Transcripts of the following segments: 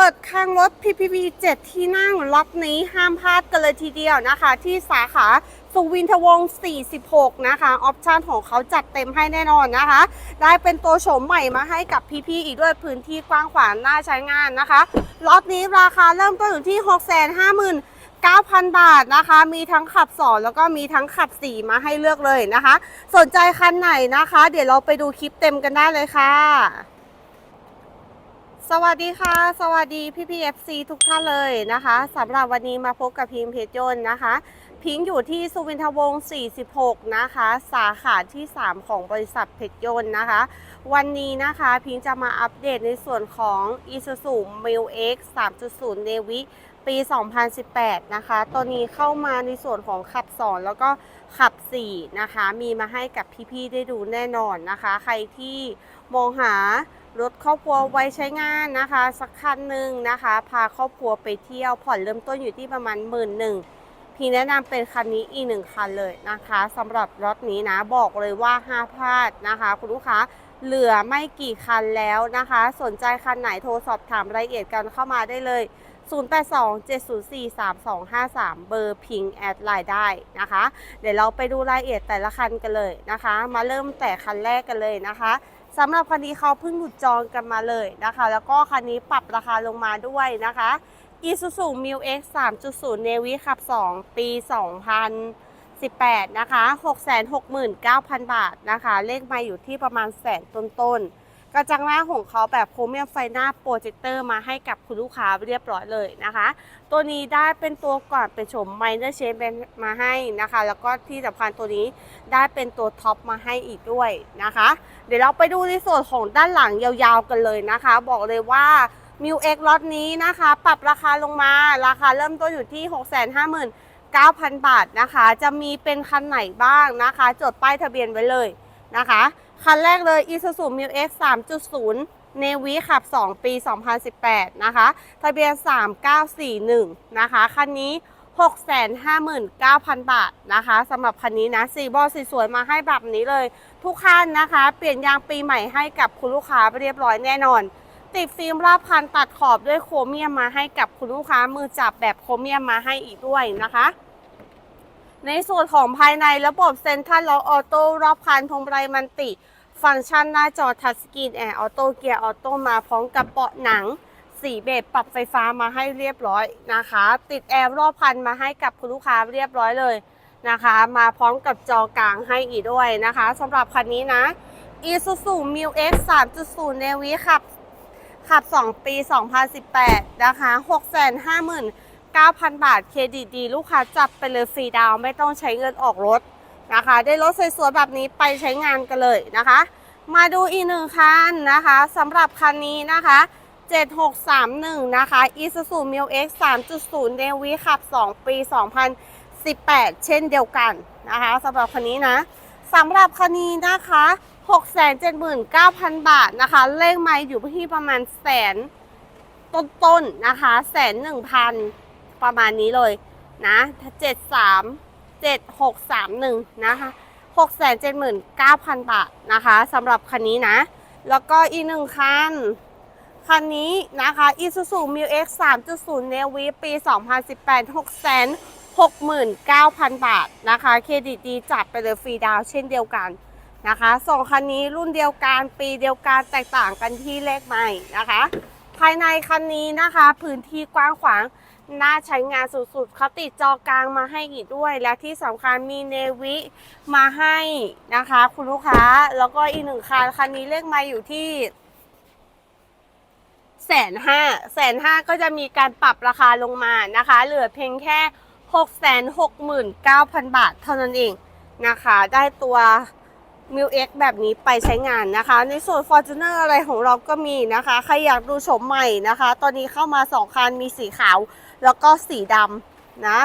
เปิดครั้งรถ PPV 7 ที่นั่งล็อตนี้ห้ามพลาดกันเลยทีเดียวนะคะ ที่สาขาสุวินทวงศ์46 นะคะ ออปชั่นของเขาจัดเต็มให้แน่นอนนะคะ ได้เป็นตัวโฉมใหม่มาให้กับพี่ๆอีกด้วยพื้นที่กว้างขวางน่าใช้งานนะคะล็อตนี้ราคาเริ่มต้นอยู่ที่ 650,000 9,000 บาทนะคะ มีทั้งขับ2แล้วก็มีทั้งขับ4มาให้เลือกเลยนะคะ สนใจคันไหนนะคะ เดี๋ยวเราไปดูคลิปเต็มกันได้เลยค่ะ สวัสดีค่ะ สวัสดีพี่พีเอฟซีทุกท่านเลยนะคะสำหรับวันนี้มาพบกับพิงเพจยนต์นะคะ พิงอยู่ที่สุวินทวงศ์46 นะคะ สาขาที่ 3 ของบริษัทเพจยนต์นะคะ วันนี้นะคะพิงจะมาอัปเดตในส่วนของ Isuzu m i l X 3.0 Navi ปี 2018 นะคะ ตัวนี้เข้ามาในส่วนของขับ 2 แล้วก็ขับ 4 นะคะ มีมาให้กับพี่ๆได้ดูแน่นอนนะคะ ใครที่มองหารถครอบครัวไว้ใช้งานนะคะ สักคันหนึ่งนะคะ พาครอบครัวไปเที่ยวผ่อนเริ่มต้นอยู่ที่ประมาณหมื่นหนึ่งพี่แนะนำเป็นคันนี้อีกหนึ่งคันเลยนะคะสำหรับรถนี้นะบอกเลยว่าห้าพลาดนะคะ คุณลูกค้าเหลือไม่กี่คันแล้วนะคะ สนใจคันไหนโทรสอบถามรายละเอียดกันเข้ามาได้เลย 0827043253 เบอร์พิงแอดไลน์ได้นะคะ เดี๋ยวเราไปดูรายละเอียดแต่ละคันกันเลยนะคะ มาเริ่มแต่คันแรกกันเลยนะคะสำหรับคันนี้เขาเพิ่งหลุดจองกันมาเลยนะคะ แล้วก็คันนี้ปรับราคาลงมาด้วยนะคะ Isuzu m i l X 3.0 Navy ขับ 2 ปี 2018 นะคะ 669,000 บาทนะคะ เลขมาอยู่ที่ประมาณแสนต้นๆ กระจังหน้าของเขาแบบโครเมียมไฟหน้าโปรเจคเตอร์มาให้กับคุณลูกค้าเรียบร้อยเลยนะคะ ตัวนี้ได้เป็นตัวก่อนเป็นโฉมไมเนอร์เชนเป็นมาให้นะคะ แล้วก็ที่สำคัญตัวนี้ได้เป็นตัวท็อปมาให้อีกด้วยนะคะ เดี๋ยวเราไปดูในส่วนของด้านหลังยาวๆกันเลยนะคะ บอกเลยว่ามิวเอ็กล็อตนี้นะคะ ปรับราคาลงมาราคาเริ่มต้นอยู่ที่ 659,000 บาทนะคะ จะมีเป็นคันไหนบ้างนะคะ จดป้ายทะเบียนไว้เลย นะคะ คันแรกเลย Isuzu m i l X 3.0 Navy ขับ 2 ปี 2018 นะคะ ทะเบียน 3941 นะคะ คันนี้ 659,000 บาทนะคะสำหรับคันนี้นะสีบอลสีสวยมาให้แบบนี้เลย ทุกคันนะคะ เปลี่ยนยางปีใหม่ให้กับคุณลูกค้าเรียบร้อยแน่นอนติดฟิล์มรอบคันตัดขอบด้วยโครเมียมมาให้กับคุณลูกค้ามือจับแบบโครเมียมมาให้อีกด้วยนะคะ ในส่วนของภายในระบบเซ็นทรัลล็อกออโต้รอบคันพวงมาลัยมันติ ฟังก์ชันหน้าจอทัชสกรีนแอร์ออโต้เกียร์ออโต้มาพร้อมกับเบาะหนังสีเบจปรับไฟฟ้ามาให้เรียบร้อยนะคะ ติดแอร์รอบคันมาให้กับคุณลูกค้าเรียบร้อยเลยนะคะ มาพร้อมกับจอกลางให้อีกด้วยนะคะสำหรับคันนี้นะ Isuzu m i l X 3.0 Navy ขับขับ 2 ปี 2018 นะคะ 9,000 บาท เครดิตดี ลูกค้าจับไปเลยฟรีดาวไม่ต้องใช้เงินออกรถนะคะ ได้รถสวยๆแบบนี้ไปใช้งานกันเลยนะคะ มาดูอีกหนึ่งคันนะคะสำหรับคันนี้นะคะ 7631 นะคะ Isuzu m i l X 3.0 Navy ขับ 2 ปี 2018 เช่นเดียวกันนะคะสำหรับคันนี้นะสำหรับคันนี้นะคะ 679,000 บาทนะคะ เลขไม้อยู่ที่ประมาณแสนต้นๆนะคะแสนหนึ่งพัน ประมาณนี้เลยนะเจ็ดสามเจ็ดหกสามหนึ่งนะคะหกแสนเจ็ดหมื่นเก้าพันบาทนะคะสำหรับคันนี้นะ แล้วก็อีกหนึ่งคัน คันนี้นะคะ Isuzu m i l X 3.0 Navy ปี 2018 6 69,000 บาทนะคะ เครดิตดีจัดไปเลยฟรีดาวเช่นเดียวกันนะคะสองคันนี้รุ่นเดียวกันปีเดียวกันแตกต่างกันที่เลขใหม่นะคะ ภายในคันนี้นะคะ พื้นที่กว้างขวางน่าใช้งานสุดๆเขาติดจอกลางมาให้อีกด้วย และที่สำคัญมีเนวิมาให้นะคะ คุณลูกค้าแล้วก็อีกหนึ่งคันคันนี้เลขม่อยู่ที่แสนห้าแสนห้าก็จะมีการปรับราคาลงมานะคะ เหลือเพียงแค่หกแสนหกหมื่นเก้าพันบาทเท่านั้นเองนะคะ ได้ตัว m i l X แบบนี้ไปใช้งานนะคะ ในส่วน Fortuner อะไรของเราก็มีนะคะ ใครอยากดูโฉมใหม่นะคะ ตอนนี้เข้ามา 2 คันมีสีขาว แล้วก็สีดำนะ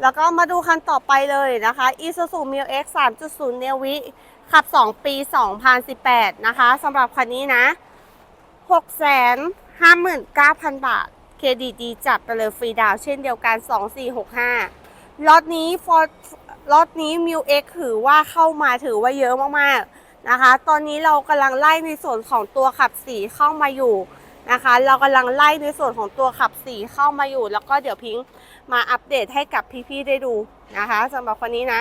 แล้วก็มาดูคันต่อไปเลยนะคะ Isuzu m i l X 3.0 Navy ขับ 2 ปี 2018 นะคะสำหรับคันนี้นะ 659,000 บาท เครดิตดีจัดไปเลยฟรีดาวเช่นเดียวกัน 2465ล็อตนี้ Ford ล็อตนี้ m i l X ถือว่าเข้ามาถือว่าเยอะมากๆนะคะ ตอนนี้เรากำลังไล่ในส่วนของตัวขับสีเข้ามาอยู่นะคะ เรากำลังไล่ในส่วนของตัวขับสีเข้ามาอยู่ แล้วก็เดี๋ยวพิงค์มาอัปเดตให้กับพี่ๆได้ดูนะคะสำหรับคนนี้นะ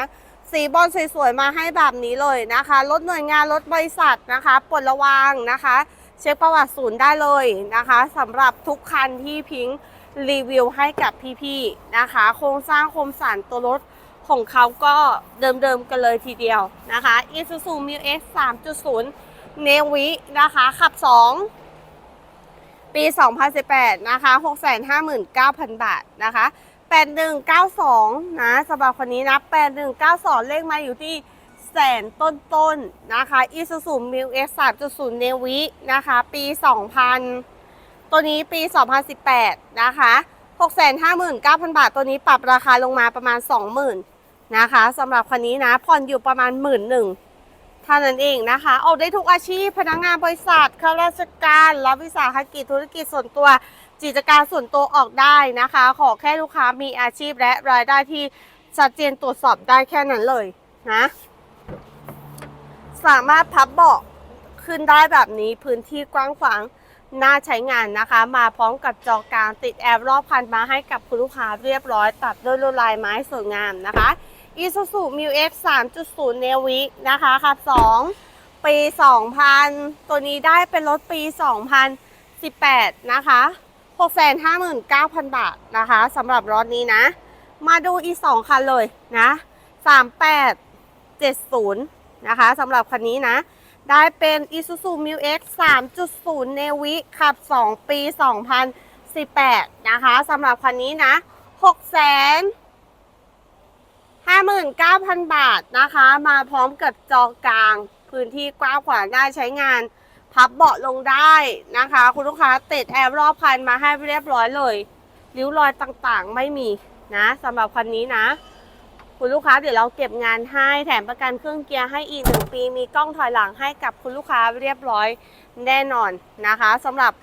สีบอลสวยๆมาให้แบบนี้เลยนะคะรถหน่วยงานรถบริษัทนะคะปลดระวางนะคะ เช็คประวัติศูนย์ได้เลยนะคะสำหรับทุกคันที่พิงค์รีวิวให้กับพี่ๆนะคะ โครงสร้างครงสารตัวรถ ของเขาก็เดิมๆกันเลยทีเดียวนะคะ Isuzu m u X 3.0 Navy นะคะขับ 2 ปี 2018 นะคะ 659,000 บาทนะคะ 8192 นะสำหรับคนนี้นะ 8192 เลขมาอยู่ที่แสนต้นๆนนะคะ Isuzu m u X 3.0 Navy นะคะ ปี 2000 ตัวนี้ปี 2018 นะคะ659,000 บาท ตัวนี้ปรับราคาลงมาประมาณ 20,000 นะคะสำหรับคนนี้นะผ่อนอยู่ประมาณ1 1 0 0 0เท่านั้นเองนะคะออกได้ทุกอาชีพพนักงานบริษัทข้าราชการรับวิสาหกิจธุรกิจส่วนตัวกิจการส่วนตัวออกได้นะคะ ขอแค่ลูกค้ามีอาชีพและรายได้ที่ชัดเจนตรวจสอบได้แค่นั้นเลยนะสามารถพับเบาะขึ้นได้แบบนี้พื้นที่กว้างขวางน่าใช้งานนะคะ มาพร้อมกับจอกลางติดแอร์รอบคันมาให้กับคุณลูกค้าเรียบร้อย ตัดด้วยลวดลายไม้สวยงามนะคะ Isuzu m u X 3.0 Navy นะคะคับ 2 ปี 2000 ตัวนี้ได้เป็นรถปี 2018 นะคะ 659,000 บาทนะคะสำหรับรถนี้นะ มาดูอีก 2 คันเลยนะ 3870 นะคะสำหรับคันนี้นะ ได้เป็น Isuzu m u X 3.0 Navy ขับ 2 ปี 2018 นะคะสำหรับคันนี้นะ 6 0 0 59,000 บาทนะคะ มาพร้อมกับจอกลาง พื้นที่กว้างขวางได้ใช้งาน พับเบาะลงได้นะคะ คุณลูกค้าติดแอร์รอบคันมาให้เรียบร้อยเลย ริ้วรอยต่างๆไม่มีนะสำหรับคันนี้นะ คุณลูกค้าเดี๋ยวเราเก็บงานให้แถมประกันเครื่องเกียร์ให้อีกหนึ่งปี มีกล้องถอยหลังให้กับคุณลูกค้าเรียบร้อยแน่นอนนะคะสำหรับ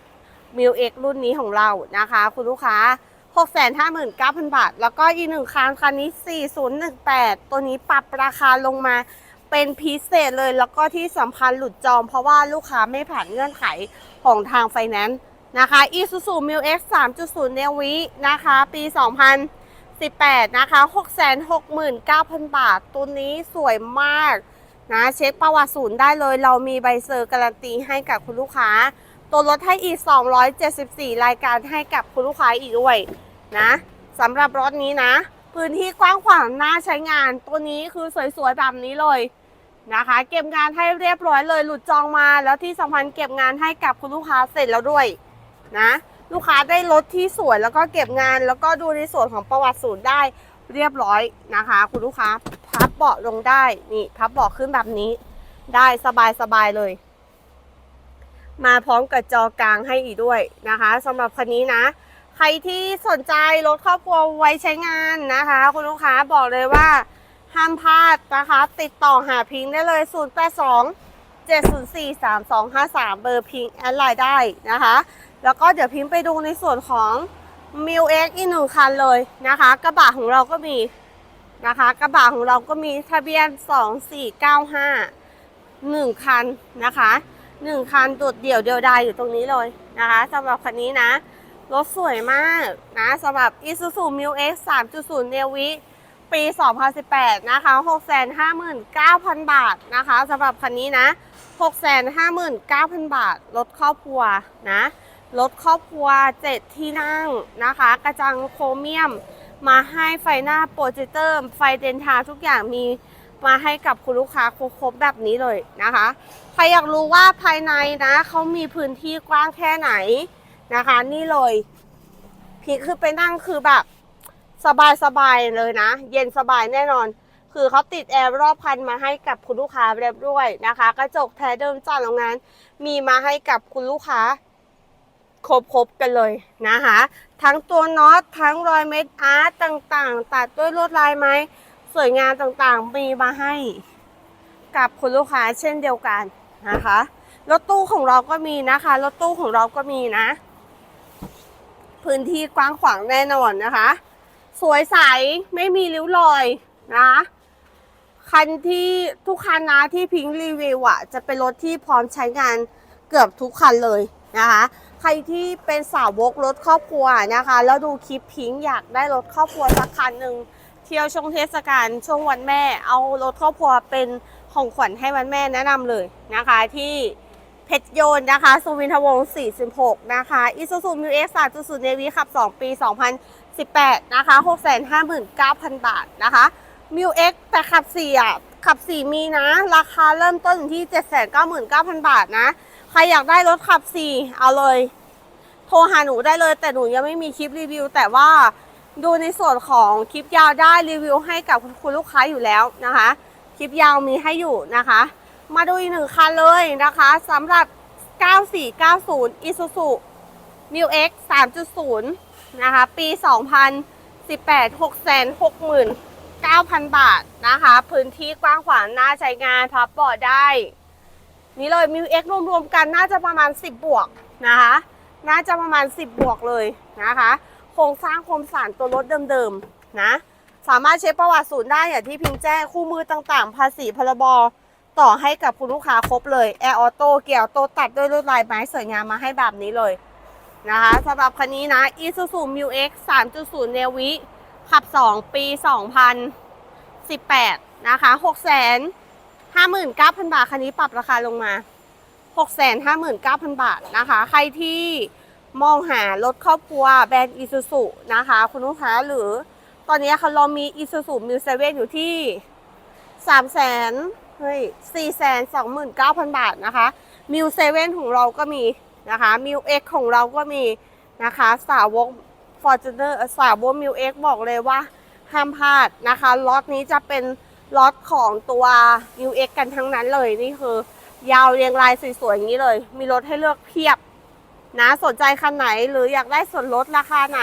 m ิวเอกรุ่นนี้ของเรานะคะ คุณลูกค้า 659,000 บาท แล้วก็อีกหนึ่งคันคันนี้ 4018 ตัวนี้ปรับราคาลงมาเป็นพิเศษเลย แล้วก็ที่สำคัญหลุดจองเพราะว่าลูกค้าไม่ผ่านเงื่อนไขของทางไฟแนนซ์นะคะ Isuzu m u X 3.0 Navy นะคะ ปี 2018 นะคะ 669,000 บาท ตัวนี้สวยมากนะ เช็คประวัติศูนย์ได้เลย เรามีใบเซอร์การันตีให้กับคุณลูกค้า ตัวลดให้อีก 274 รายการให้กับคุณลูกค้าอีกด้วยนะสำหรับรถนี้นะ พื้นที่กว้างขวางน่าใช้งาน ตัวนี้คือสวยๆแบบนี้เลยนะคะ เก็บงานให้เรียบร้อยเลยหลุดจองมา แล้วที่สำคัญเก็บงานให้กับคุณลูกค้าเสร็จแล้วด้วยนะลูกค้าได้รถที่สวยแล้วก็เก็บงาน แล้วก็ดูในส่วนของประวัติศูนย์ได้เรียบร้อยนะคะ คุณลูกค้าพับเบาะลงได้นี่พับเบาะขึ้นแบบนี้ได้สบายๆเลย มาพร้อมกับจอกลางให้อีกด้วยนะคะสำหรับคันนี้นะ ใครที่สนใจรถครอบครัวไว้ใช้งานนะคะ คุณลูกค้าบอกเลยว่าห้ามพลาดนะคะ ติดต่อหาพิงค์ได้เลย 0 8 2 7 0 4 3 2 5 3 เบอร์พิงค์แอดไลน์ได้นะคะ แล้วก็เดี๋ยวพิมพ์ไปดูในส่วนของ m ิ l X อีกหนึ่งคันเลยนะคะ กระบะของเราก็มีนะคะ กระบะของเราก็มีทะเบียน 2495 1 คันนะคะ หนึ่งคันโดดเดี่ยวเดียวดายอยู่ตรงนี้เลยนะคะสำหรับคันนี้นะ รถสวยมากนะสำหรับ Isuzu m u X 3.0 Navy ปี 2018 นะคะ 659,000 บาทนะคะสำหรับคันนี้นะ 659,000 บาท รถครอบครัวนะ รถครอบครัว 7 ที่นั่งนะคะ กระจังโครเมียม มาให้ไฟหน้าโปรเจคเตอร์ ไฟเดนทาทุกอย่างมี มาให้กับคุณลูกค้าครบๆแบบนี้เลยนะคะใครอยากรู้ว่าภายในนะเขามีพื้นที่กว้างแค่ไหนนะคะ นี่เลยพี่คือไปนั่งคือแบบสบายๆเลยนะ เย็นสบายแน่นอน คือเขาติดแอร์รอบคันมาให้กับคุณลูกค้าเรียบร้อยนะคะ กระจกแท้เดิมจากโรงงาน มีมาให้กับคุณลูกค้า ครบๆกันเลยนะคะ ทั้งตัวน็อตทั้งรอยเม็ดอาร์ตต่างๆ ตัดด้วยลวดลายไหม สวยงามต่างๆ มีมาให้กับคุณลูกค้าเช่นเดียวกันนะคะรถตู้ของเราก็มีนะคะรถตู้ของเราก็มีนะ พื้นที่กว้างขวางแน่นอนนะคะ สวยใสไม่มีริ้วรอยนะคันที่ทุกคันนะที่พิงรีวิวอะจะเป็นรถที่พร้อมใช้งานเกือบทุกคันเลยนะคะ ใครที่เป็นสาวกรถครอบครัวนะคะ แล้วดูคลิปพิงอยากได้รถครอบครัวสักคันหนึ่ง เที่ยวช่วงเทศกาลช่วงวันแม่ เอารถครอบครัวเป็นของขวัญให้วันแม่แนะนำเลยนะคะ ที่เพชรโยนนะคะสุวินทวงศ์46 นะคะอิซูซูมิวเอ็กซ์3.0เนวีขับ 2 ปี 2018 นะคะ 659,000 บาทนะคะมิวเอ็กแต่ขับ4อะขับ 4 มีนะ ราคาเริ่มต้นที่ 799,000 บาทนะ ใครอยากได้รถขับ 4 เอาเลย โทรหาหนูได้เลยแต่หนูยังไม่มีคลิปรีวิว แต่ว่า ดูในส่วนของคลิปยาวได้รีวิวให้กับคุณลูกค้าอยู่แล้วนะคะ คลิปยาวมีให้อยู่นะคะ มาดูอีกหนึ่งคันเลยนะคะสำหรับ 9490 Isuzu New X 3.0 นะคะ ปี 2018 669,000 บาทนะคะ พื้นที่กว้างขวางน่าใช้งานพับเบาได้ นี่เลย New X รวมๆกันน่าจะประมาณ 10 บวกนะคะ น่าจะประมาณ 10 บวกเลยนะคะ ครงสร้างโครงสารตัวรถเดิมๆนะ สามารถเช็คประวัติศูนย์ได้อย่างที่พิงแจ้งคู่มือต่างๆ ภาษีพรบต่อให้กับคุณลูกค้าครบเลยแอร์ออโต้เกี่ยวโตตัดด้วยลวดลายไม้สวยงามมาให้แบบนี้เลยนะคะสำหรับคันนี้นะ Isuzu Mu X 3.0 n e v i ขับ 2 ปี 2018 นะคะ 659,000 บาท คันนี้ปรับราคาลงมา 659,000 บาทนะคะ ใครที่ มองหารถครอบครัวแบรนด์ Isuzu นะคะ คุณลูกค้าหรือตอนนี้ค่ะเรามี Isuzu Mu 7อยู่ที่3 0 0 0 0 0เฮ้ย4 2 9 0 0 0บาทนะคะ Mu 7ของเราก็มีนะคะ Mu X ของเราก็มีนะคะสาวก Fortuner เอ่อสาวก Mu X บอกเลยว่าห้ามพลาดนะคะล็อตนี้จะเป็นล็อตของตัว Mu X กันทั้งนั้นเลยนี่คือ ยาวเรียงรายสวยๆอย่างนี้เลย มีรถให้เลือกเพียบ นะสนใจคันไหนหรืออยากได้ส่วนลดราคาไหน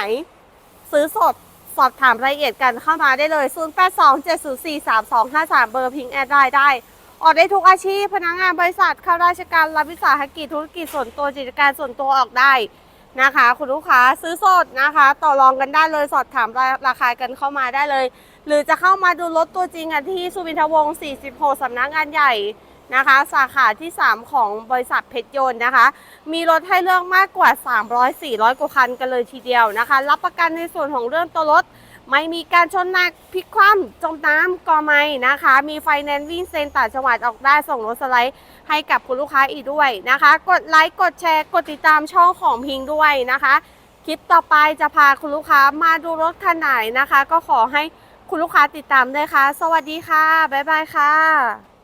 ซื้อสดสอบถามรายละเอียดกันเข้ามาได้เลย 0 8 2 7 0 4 3 2 5 3 เบอร์พิงแอดได้ได้ออกได้ทุกอาชีพพนักงานบริษัทข้าราชการรับวิสาหกิจธุรกิจส่วนตัวกิจการส่วนตัวออกได้นะคะ คุณลูกค้าซื้อสดนะคะ ต่อรองกันได้เลยสอบถามราคากันเข้ามาได้เลย หรือจะเข้ามาดูรถตัวจริงกันที่สุวินทวงศ์ 46สำนักงานใหญ่ นะคะ สาขาที่ 3 ของบริษัทเพชรยนต์นะคะ มีรถให้เลือกมากกว่า 300-400 กว่าคันกันเลยทีเดียวนะคะ รับประกันในส่วนของเรื่องตัวรถ ไม่มีการชนหนักพลิกคว่ำจมน้ำกอไม่นะคะ มีไฟแนนซ์วิ่งเซ็นต่างจังหวัดออกได้ส่งรถสไลด์ให้กับคุณลูกค้าอีกด้วยนะคะ กดไลค์กดแชร์กดติดตามช่องของพิงด้วยนะคะ คลิปต่อไปจะพาคุณลูกค้ามาดูรถคันไหนนะคะ ก็ขอให้คุณลูกค้าติดตามด้วยค่ะ สวัสดีค่ะ บ๊ายบายค่ะ